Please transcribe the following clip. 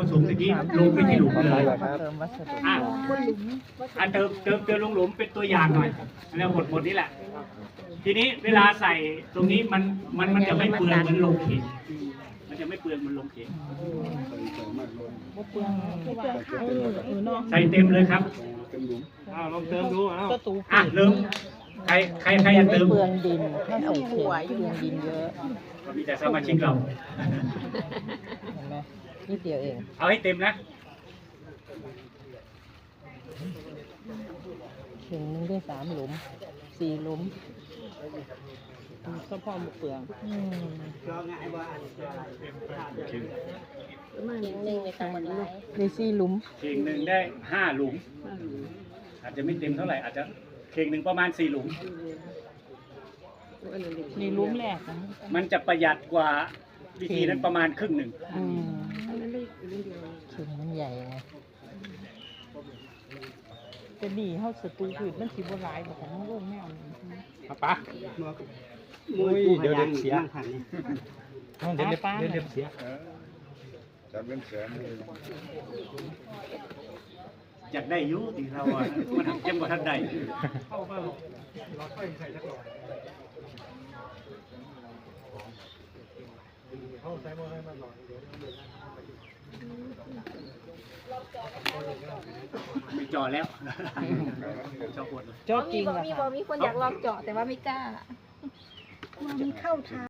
ผสมตะกี้ลงไปที่หลุมเลยมาเติมวัสดุอะอะเติมเติมเติมลงหลุมเป็นตัวอย่างหน่อยแล้วหมดหมดนี่แหละ ทีนี้เวลาใส่ตรงนี้มันมันมันจะไม่เปลืองเหมือนลงเข็มมันจะไม่เปลืองเหมันลงเข็มบ่เปลืองคือว่าเออเออเนาะใส่เต็มเลยครับอ้าวลองเติมดูอ้าวก็ตูอะเริ่มใครใครใครอยากไม่เติมเปลืองดินถ้าใส่เข็มเปลืองดินเยอะก็มีแต่สมาชิกเราเห็นไหม นิดเดียวเอง เอาให้เต็มนะเข่งหนึงได้สามหลุม สี่หลุมก็พอหมดเปลืองอืมมาหนึ่งหนึ่งในต่างประเทศได้สี่หลุม เข่งหนึ่งได้ห้าหลุม อาจจะไม่เต็มเท่าไหร่ อาจจะเข่งหนึ่งประมาณสี่หลุม นี่หลุมแรกนะมันจะประหยัดกว่าวิธีนั้นประมาณครึ่งหนึ่ง อืมเข่งมันใหญ่ไง จะดีเฮาสตูพืชมันสิบ่หลายบ่ของมันโล่งแนวนี้เอาปะมุ้ยเดี๋ยวเดี๋ยวเสียเดี๋ยวเดี๋ยวเดี๋ยวเดี๋ยวเสียอยากได้อยุติเราอะมันทำเจ้มกว่าท่านใด ไม่จอแล้วชอบปวดเลยจอจริงมีล่ะมีค่ะมีคนอยากลองเจาะแต่ว่าไม่กล้ามีเข้าทาง